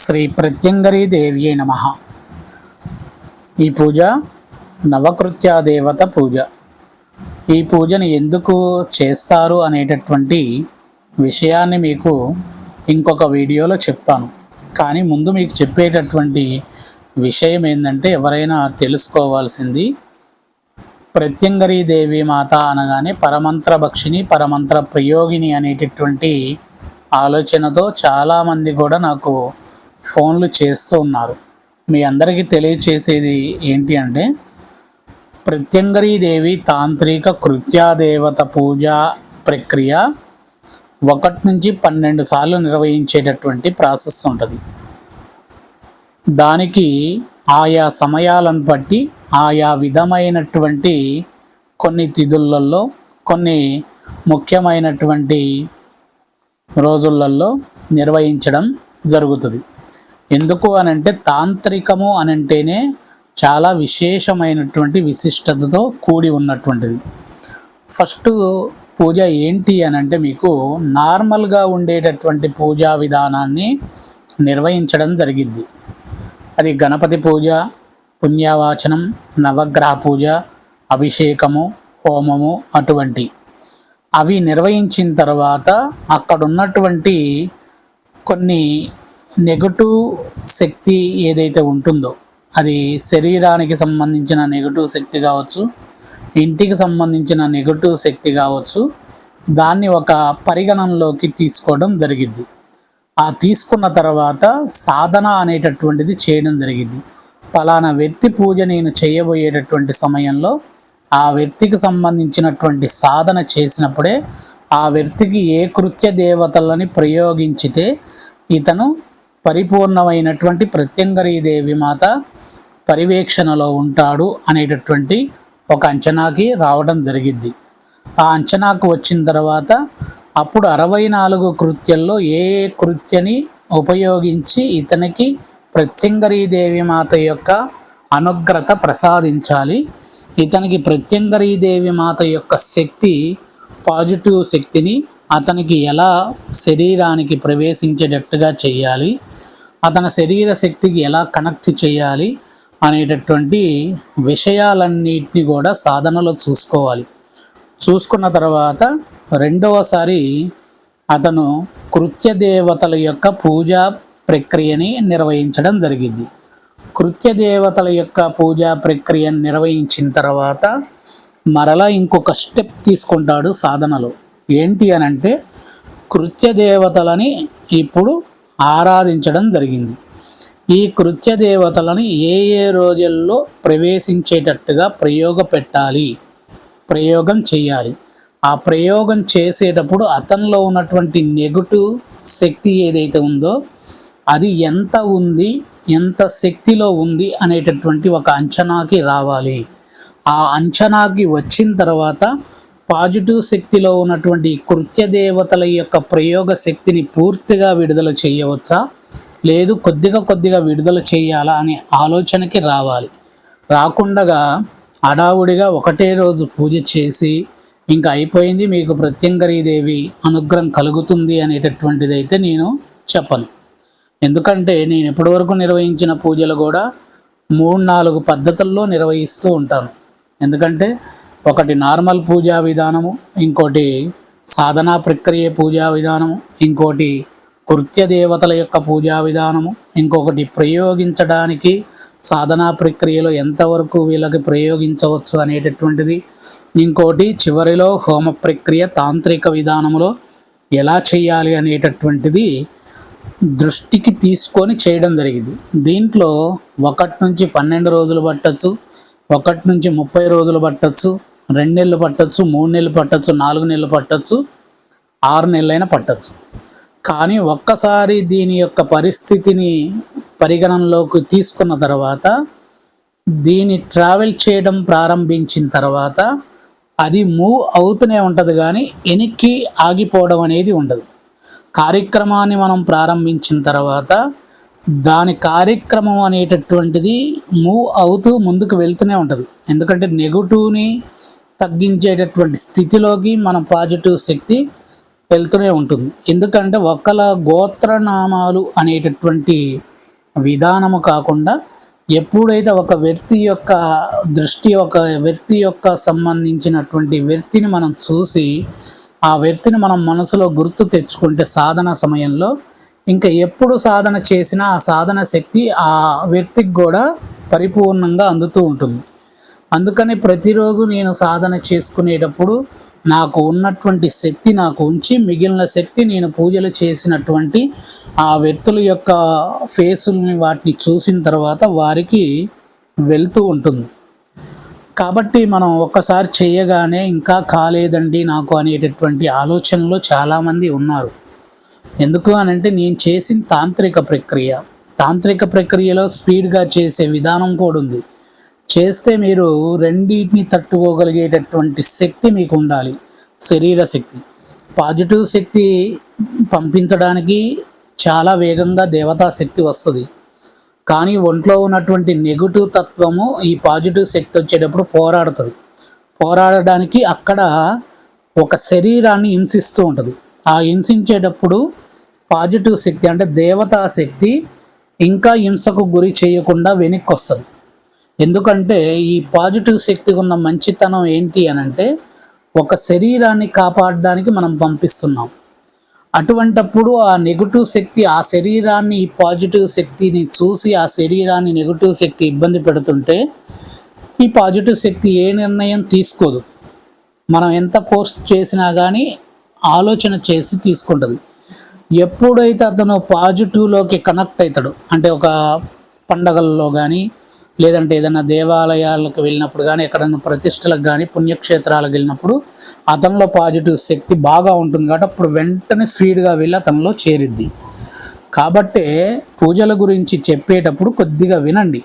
శ్రీ ప్రత్యంగరీ దేవ్యే నమ. ఈ పూజ నవకృత్యా దేవత పూజ. ఈ పూజను ఎందుకు చేస్తారు అనేటటువంటి విషయాన్ని మీకు ఇంకొక వీడియోలో చెప్తాను. కానీ ముందు మీకు చెప్పేటటువంటి విషయం ఏంటంటే ఎవరైనా తెలుసుకోవాల్సింది ప్రత్యంగరీ దేవి మాత అనగానే పరమంత్ర భక్షిని పరమంత్ర ప్రయోగిని అనేటటువంటి ఆలోచనతో చాలామంది కూడా నాకు ఫోన్లు చేస్తూ ఉన్నారు. మీ అందరికీ తెలియచేసేది ఏంటి అంటే ప్రత్యంగరీదేవి తాంత్రిక కృత్యాదేవత పూజ ప్రక్రియ ఒకటి నుంచి పన్నెండు సార్లు నిర్వహించేటటువంటి ప్రాసెస్ ఉంటుంది. దానికి ఆయా సమయాలను బట్టి ఆయా విధమైనటువంటి కొన్ని తిథులలో కొన్ని ముఖ్యమైనటువంటి రోజులలో నిర్వహించడం జరుగుతుంది. ఎందుకు అనంటే తాంత్రికము అనంటేనే చాలా విశేషమైనటువంటి విశిష్టతతో కూడి ఉన్నటువంటిది. ఫస్ట్ పూజ ఏంటి అని అంటే మీకు నార్మల్గా ఉండేటటువంటి పూజా విధానాన్ని నిర్వహించడం జరిగింది అది గణపతి పూజ పుణ్యవాచనం నవగ్రహ పూజ అభిషేకము హోమము అటువంటి. అవి నిర్వహించిన తర్వాత అక్కడ ఉన్నటువంటి కొన్ని నెగటివ్ శక్తి ఏదైతే ఉంటుందో అది శరీరానికి సంబంధించిన నెగటివ్ శక్తి కావచ్చు ఇంటికి సంబంధించిన నెగటివ్ శక్తి కావచ్చు దాన్ని ఒక పరిగణనలోకి తీసుకోవడం జరిగింది ఆ తీసుకున్న తర్వాత సాధన అనేటటువంటిది చేయడం జరిగింది పలానా వ్యక్తి పూజ నేను చేయబోయేటటువంటి సమయంలో ఆ వ్యక్తికి సంబంధించినటువంటి సాధన చేసినప్పుడే ఆ వ్యక్తికి ఏ కృత్య దేవతలని ప్రయోగించితే ఇతను పరిపూర్ణమైనటువంటి ప్రత్యంగరీదేవి మాత పర్యవేక్షణలో ఉంటాడు అనేటటువంటి ఒక అంచనాకి రావడం జరిగింది ఆ అంచనాకు వచ్చిన తర్వాత అప్పుడు అరవై నాలుగు కృత్యంలో ఏ కృత్యని ఉపయోగించి ఇతనికి ప్రత్యంగరీ దేవి మాత యొక్క అనుగ్రత ప్రసాదించాలి ఇతనికి ప్రత్యంగరీదేవి మాత యొక్క శక్తి పాజిటివ్ శక్తిని అతనికి ఎలా శరీరానికి ప్రవేశించేటట్టుగా చేయాలి అతని శరీర శక్తికి ఎలా కనెక్ట్ చేయాలి అనేటటువంటి విషయాలన్నిటిని కూడా సాధనలో చూసుకోవాలి. చూసుకున్న తర్వాత రెండవసారి అతను కృత్య దేవతల యొక్క పూజా ప్రక్రియని నిర్వహించడం జరిగింది. కృత్య దేవతల యొక్క పూజా ప్రక్రియను నిర్వహించిన తర్వాత మరలా ఇంకొక స్టెప్ తీసుకుంటాడు సాధనలో. ఏంటి అని అంటే కృత్య దేవతలని ఇప్పుడు ఆరాధించడం జరిగింది. ఈ కృత్య దేవతలను ఏ ఏ రోజుల్లో ప్రవేశించేటట్టుగా ప్రయోగ పెట్టాలి ప్రయోగం చేయాలి. ఆ ప్రయోగం చేసేటప్పుడు అతనిలో ఉన్నటువంటి నెగటివ్ శక్తి ఏదైతే ఉందో అది ఎంత ఉంది ఎంత శక్తిలో ఉంది అనేటటువంటి ఒక అంచనాకి రావాలి. ఆ అంచనాకి వచ్చిన తర్వాత పాజిటివ్ శక్తిలో ఉన్నటువంటి కృత్య దేవతల యొక్క ప్రయోగ శక్తిని పూర్తిగా విడుదల చేయవచ్చా? లేదు కొద్దిగా కొద్దిగా విడుదల చేయాలా అనే ఆలోచనకి రావాలి. రాకుండగా అడావుడిగా ఒకటే రోజు పూజ చేసి ఇంకా అయిపోయింది మీకు ప్రత్యంగరీదేవి అనుగ్రహం కలుగుతుంది అనేటటువంటిది అయితే నేను చెప్పను. ఎందుకంటే నేను ఇప్పటివరకు నిర్వహించిన పూజలు కూడా మూడు నాలుగు పద్ధతుల్లో నిర్వహిస్తూ ఉంటాను. ఎందుకంటే ఒకటి నార్మల్ పూజా విధానము ఇంకోటి సాధనా ప్రక్రియ పూజా విధానము ఇంకోటి కృత్య దేవతల యొక్క పూజా విధానము ఇంకొకటి ప్రయోగించడానికి సాధనా ప్రక్రియలో ఎంతవరకు వీళ్ళకి ప్రయోగించవచ్చు అనేటటువంటిది. ఇంకోటి చివరిలో హోమ ప్రక్రియ తాంత్రిక విధానంలో ఎలా చేయాలి అనేటటువంటిది దృష్టికి తీసుకొని చేయడం జరిగింది. దీంట్లో ఒకటి నుంచి పన్నెండు రోజులు పట్టచ్చు ఒకటి నుంచి ముప్పై రోజులు పట్టచ్చు రెండు నెలలు పట్టచ్చు మూడు నెలలు పట్టచ్చు నాలుగు నెలలు పట్టచ్చు ఆరు నెలలైనా పట్టచ్చు. కానీ ఒక్కసారి దీని యొక్క పరిస్థితిని పరిగణనలోకి తీసుకున్న తర్వాత దీని ట్రావెల్ చేయడం ప్రారంభించిన తర్వాత అది మూవ్ అవుతూనే ఉంటుంది కానీ వెనక్కి ఆగిపోవడం అనేది ఉండదు. కార్యక్రమాన్ని మనం ప్రారంభించిన తర్వాత దాని కార్యక్రమం అనేటటువంటిది మూవ్ అవుతూ ముందుకు వెళ్తూనే ఉంటుంది. ఎందుకంటే నెగటివ్ని తగ్గించేటటువంటి స్థితిలోకి మన పాజిటివ్ శక్తి వెళ్తూనే ఉంటుంది. ఎందుకంటే ఒకళ్ళ గోత్రనామాలు అనేటటువంటి విధానము కాకుండా ఎప్పుడైతే ఒక వ్యక్తి యొక్క దృష్టి ఒక వ్యక్తి యొక్క సంబంధించినటువంటి వ్యక్తిని మనం చూసి ఆ వ్యక్తిని మనం మనసులో గుర్తు తెచ్చుకుంటే సాధన సమయంలో ఇంకా ఎప్పుడు సాధన చేసినా ఆ సాధన శక్తి ఆ వ్యక్తికి కూడా పరిపూర్ణంగా అందుతూ ఉంటుంది. అందుకని ప్రతిరోజు నేను సాధన చేసుకునేటప్పుడు నాకు ఉన్నటువంటి శక్తి నాకు ఉంచి మిగిలిన శక్తి నేను పూజలు చేసినటువంటి ఆ వ్యక్తుల యొక్క ఫేసుల్ని వాటిని చూసిన తర్వాత వారికి వెళ్తూ ఉంటుంది. కాబట్టి మనం ఒక్కసారి చేయగానే ఇంకా కాలేదండి నాకు అనేటటువంటి ఆలోచనలో చాలామంది ఉన్నారు. ఎందుకు అని అంటే నేను చేసిన తాంత్రిక ప్రక్రియ. తాంత్రిక ప్రక్రియలో స్పీడ్గా చేసే విధానం కూడా ఉంది. చేస్తే మీరు రెండింటిని తట్టుకోగలిగేటటువంటి శక్తి మీకు ఉండాలి శరీర శక్తి. పాజిటివ్ శక్తి పంపించడానికి చాలా వేగంగా దేవతా శక్తి వస్తుంది. కానీ ఒంట్లో ఉన్నటువంటి నెగిటివ్ తత్వము ఈ పాజిటివ్ శక్తి వచ్చేటప్పుడు పోరాడుతుంది. పోరాడడానికి అక్కడ ఒక శరీరాన్ని హింసిస్తూ ఉంటుంది. ఆ హింసించేటప్పుడు పాజిటివ్ శక్తి అంటే దేవతా శక్తి ఇంకా హింసకు గురి చేయకుండా వెనక్కి వస్తుంది. ఎందుకంటే ఈ పాజిటివ్ శక్తికి ఉన్న మంచితనం ఏంటి అని అంటే ఒక శరీరాన్ని కాపాడడానికి మనం పంపిస్తున్నాం. అటువంటప్పుడు ఆ నెగిటివ్ శక్తి ఆ శరీరాన్ని ఈ పాజిటివ్ శక్తిని చూసి ఆ శరీరాన్ని నెగిటివ్ శక్తి ఇబ్బంది పెడుతుంటే ఈ పాజిటివ్ శక్తి ఏ నిర్ణయం తీసుకోదు. మనం ఎంత కోర్స్ చేసినా కానీ ఆలోచన చేసి తీసుకుంటుంది. ఎప్పుడైతే అతను పాజిటివ్లోకి కనెక్ట్ అవుతాడు అంటే ఒక పండగల్లో కానీ లేదంటే ఏదైనా దేవాలయాలకు వెళ్ళినప్పుడు కానీ ఎక్కడైనా ప్రతిష్టలకు కానీ పుణ్యక్షేత్రాలకు వెళ్ళినప్పుడు అతనిలో పాజిటివ్ శక్తి బాగా ఉంటుంది కాబట్టి అప్పుడు వెంటనే స్పీడ్గా వెళ్ళి అతనిలో చేరిద్ది. కాబట్టే పూజల గురించి చెప్పేటప్పుడు కొద్దిగా వినండి.